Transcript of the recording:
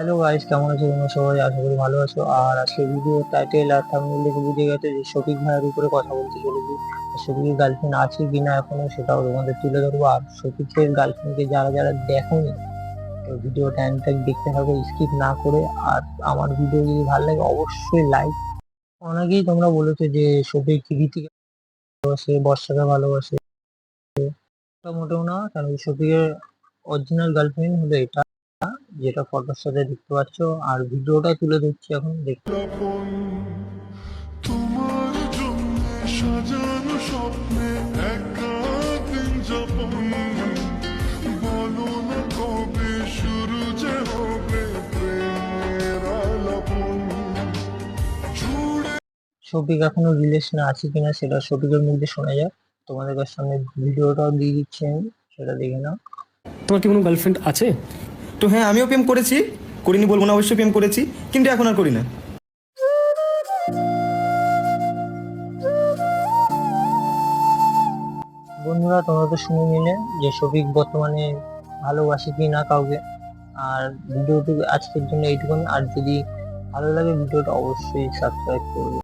Hello guys কেমন আছো তোমরা সবাই? আশা করি ভালো আছো। আর আজকে ভিডিও টাইটেল আর থাম্বনেল দেখে বুঝে গেছে যে শফিক ভাইয়ের উপরে কথা বলতে চলেছি। শফিকের গার্লফ্রেন্ড আছে কিনা এখনও সেটাও তোমাদের তুলে ধরবো। আর শফিকের গার্লফ্রেন্ডকে যারা যারা দেখোনি, তো ভিডিওটা এন্ড দেখতে থাকো স্কিপ না করে। আর আমার ভিডিও যদি ভালো লাগে, অবশ্যই লাইক অনেকেই তোমরা বলেছ যে শফিক রীতিকে ভালোবাসে, বর্ষাকে ভালোবাসে। মোটেও না, কারণ শফিকের অরিজিনাল গার্লফ্রেন্ড হলো এটা। যেটা ফটোর সাথে দেখতে পাচ্ছ আর ভিডিওটা তুলে দিচ্ছি এখন দেখতে তোমার জন্য সাজানো স্বপ্নে একা দিন যাপন বলো না কবে শুরু যে হবে প্রেমের আলাপন। জুড়ে শফিক এখনও রিলেশনে আছে কিনা সেটা শফিকের মুখ দিয়ে শোনা যাক। তোমাদের কাছে সামনে ভিডিওটাও দিয়ে দিচ্ছি আমি সেটা দেখে নাও। তোমার কি কোনো গার্লফ্রেন্ড আছে? তো হ্যাঁ আমিও প্রেম করেছি। করিনি বলব না, অবশ্যই প্রেম করেছি, কিন্তু এখন আর করি না। বন্ধুরা, তোমরা তো শুনে নিলে যে শফিক বর্তমানে ভালোবাসে কি না কাউকে। আর ভিডিওটি আজকের জন্য এইটুকুন। আর যদি ভালো লাগে, ভিডিওটা অবশ্যই সাবস্ক্রাইব করবে